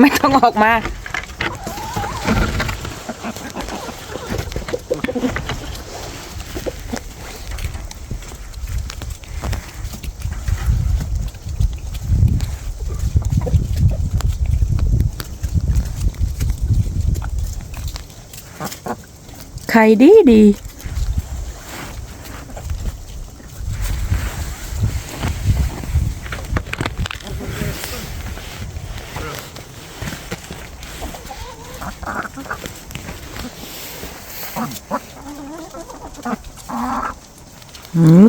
ไม่ต้องออกมาไข่ดีดี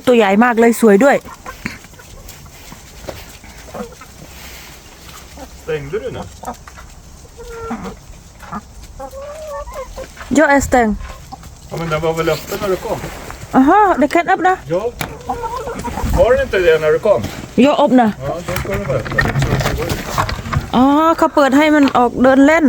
ตัวใหญ่มากเลยสวยด้วย Stängde du nu? Ja, Esteng. Ja, men den var väl öppen när du kom? Aha, det kan öppna. Ja. Var den inte det när du kom? Jag öppnar. Ja, då ska den vara öppen. Så att det går ut. อ๋อเขาเปิดให้มันออกเดินเล่น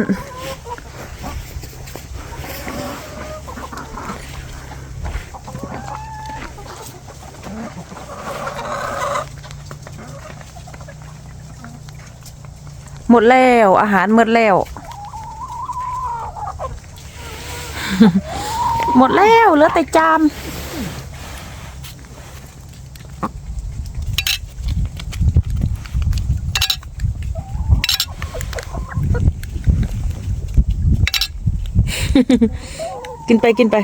หมดแล้ว อาหารหมดแล้ว หมดแล้วเหลือแต่จามกินไปกินไป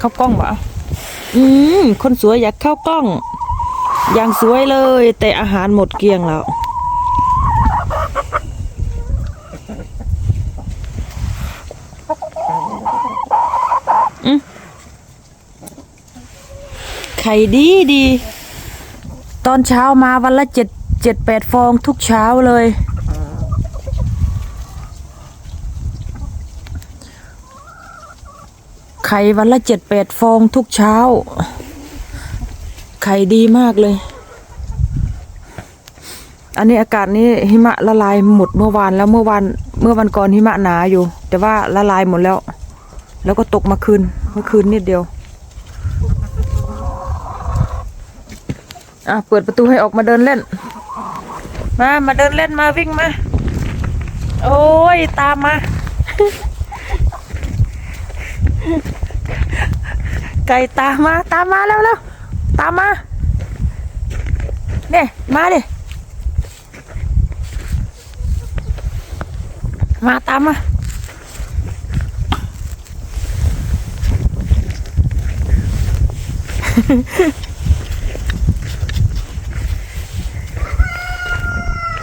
เข้ากล้องปะอืม คนสวยอยากเข้ากล้อง อย่างสวยเลย แต่อาหารหมดเกลี้ยงแล้วอืมไข่ดีดี ตอนเช้ามาวันละเจ็ดเจ็ดแปดฟองทุกเช้าเลย ไข่วันละเจ็ดแปดฟองทุกเช้า ไข่ดีมากเลย อันนี้อากาศนี้หิมะละลายหมดเมื่อวานแล้วเมื่อวานเมื่อวันก่อนหิมะหนาอยู่ แต่ว่าละลายหมดแล้ว แล้วก็ตกมาคืนเมื่อคืนนิดเดียวอะเปิดประตูให้ออกมาเดินเล่น มามาเดินเล่นมาวิ่งมา โอ้ยตามมา ไก่ตามมาตามมาแล้วแล้วตามมาเนี่ยมาดิมาตามมา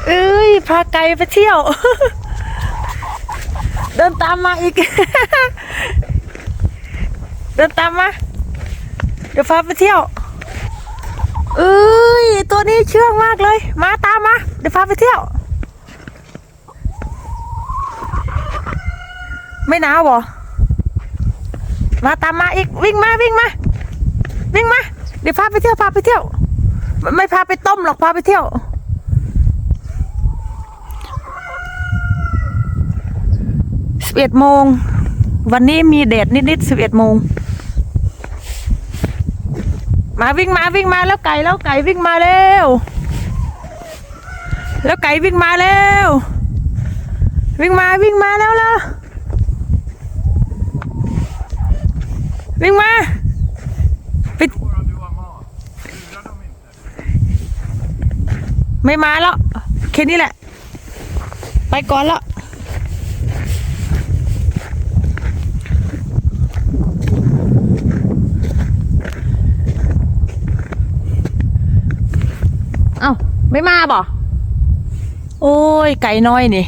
เอ้ย พาไก่ไปเที่ยว เดินตามมาอีก เดินตามมา เดี๋ยวพาไปเที่ยวเอ้ยตัวนี้เชื่องมากเลย มาตามมา เดี๋ยวพาไปเที่ยว ไม่หนาวบ่มาตามมาอีกวิ่งมาวิ่งมา วิ่งมา เดี๋ยวพาไปเที่ยวพาไปเที่ยวไม่ไม่พาไปต้มหรอกพาไปเที่ยว สิบเอ็ดโมง วันนี้มีแดดนิดๆสิบเอ็ดโมง มาวิ่งมาวิ่งมาแล้วไก่แล้วไก่วิ่งมาเร็ว แล้วไก่วิ่งมาเร็ว วิ่งมาวิ่งมาแล้วแล้ววิ่งมาไปไม่มาแล้วแค่นี้แหละ ไปก่อนแล้ว เอ้าไม่มาบ่โอ้ย ไก่น้อยนี่